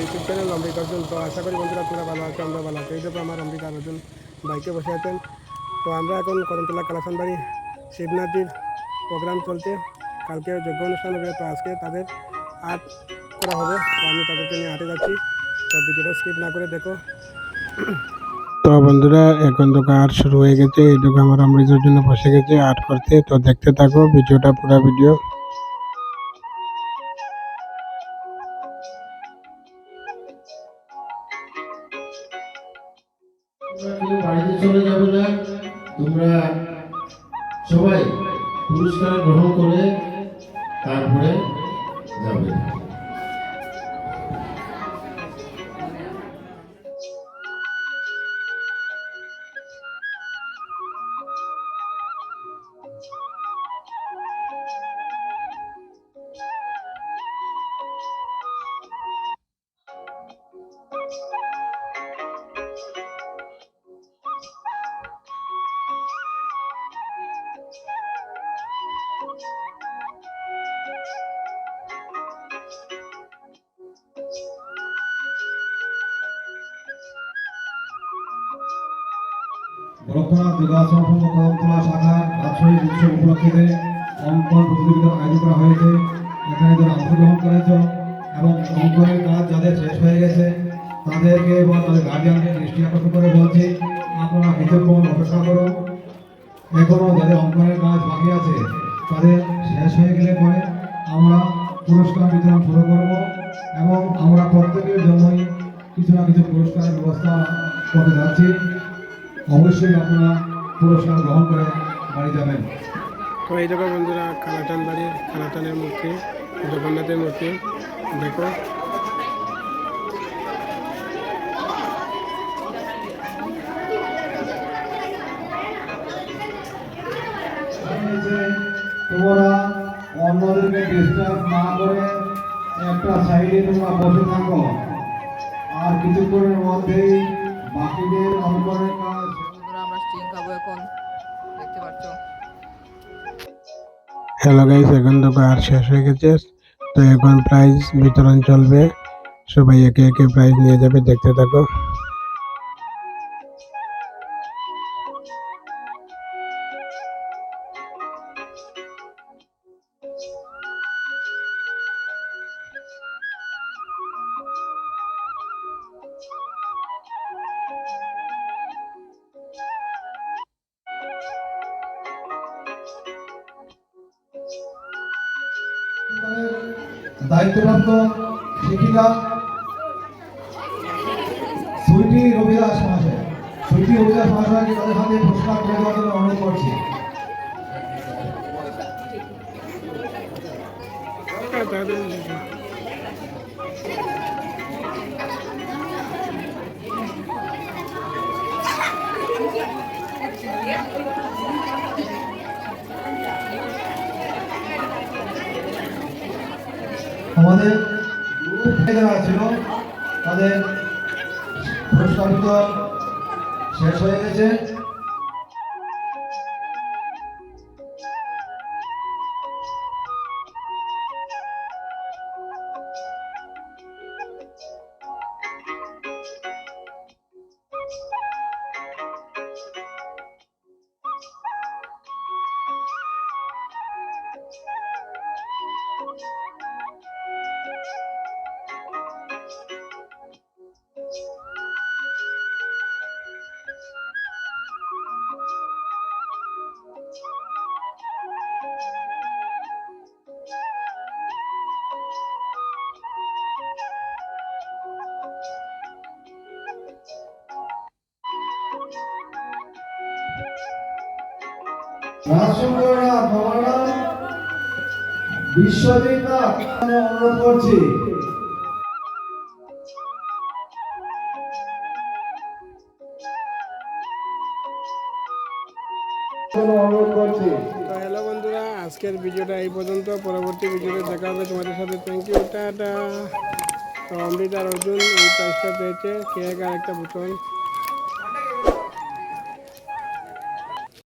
YouTube channel অমৃত অর্জুন তো আশা আমরা অমৃত অর্জুন বাইকে বসে আছেন। তো আমরা এখন করমতলা কালাসান বাড়ি শিবনাথজির প্রোগ্রাম চলছে। কালকে যজ্ঞ অনুষ্ঠান হবে। তো আজকে তাদের আর্ট করা হবে। তো আমি তাদেরকে নিয়ে হাঁটে যাচ্ছি। তো ভিডিওটা স্কিপ না করে দেখো। তো বন্ধুরা, এখন তো আর্ট শুরু হয়ে গেছে। এইটুকু আমার অমৃতের জন্য বসে গেছে আর্ট করতে। তো দেখতে থাকো ভিডিওটা, পুরো ভিডিও। সবাই পুরস্কার গ্রহণ করে তারপরে যাবে। গোরক্ষনাথ বিবাহ সংঘ কদমতলা শাখার বাৎসরিক উৎসব উপলক্ষে অঙ্কন প্রতিযোগিতার আয়োজন করা হয়েছে এখানে যারা অংশগ্রহণ করেছ এবং অঙ্কনের কাজ যাদের শেষ হয়ে গেছে তাদেরকে এবং তাদের গার্জিয়ানকে দৃষ্টি আকর্ষণ করে বলছি আপনারা কিছুক্ষণ অপেক্ষা করুন এখনও যাদের অঙ্কনের কাজ বাকি আছে তাদের শেষ হয়ে গেলে পরে আমরা পুরস্কার বিতরণ শুরু করব এবং আমরা প্রত্যেকের জন্যই কিছু না কিছু পুরস্কারের ব্যবস্থা করতে যাচ্ছি। অবশ্যই আপনারা পুরস্কার গ্রহণ করে বাড়ি যাবেন। তো এই দেখো বন্ধুরা খানাটান বাড়ির খানাটানের মূর্তি জগন্নাথের মূর্তি দেখো। তোমরা অন্যদেরকে ডিস্টার্ব না করে একটা সাইডে তোমরা বসে থাকো। আর কিছুক্ষণের মধ্যেই বাকিদের অঙ্কনের খাব এখন। দেখতে পাচ্ছ হ্যালো গাইস এখন তো আর শেষ হয়ে গেছে। তো এখন প্রাইজ বিতরণ চলবে। সবাই একে একে প্রাইজ নিয়ে যাবে, দেখতে থাকো। দায়িত্বপ্রাপ্ত শিক্ষিকা সুইটি রবিদাস মহাশয়। সুইটি রবিদাস মহাশয়কে তাদের হাতে পুরস্কার করে দেওয়ার জন্য অনুরোধ করছি। আমাদের যারা ছিল তাদের পুরস্কারিত শেষ হয়ে গেছে। হ্যালো বন্ধুরা, আজকের ভিডিওটা এই পর্যন্ত। পরবর্তী ভিডিওতে দেখা হবে তোমাদের সাথে। Thank you tata. তো অর্জুন এই প্রাইজটা পেয়েছে। আর একটা বোতল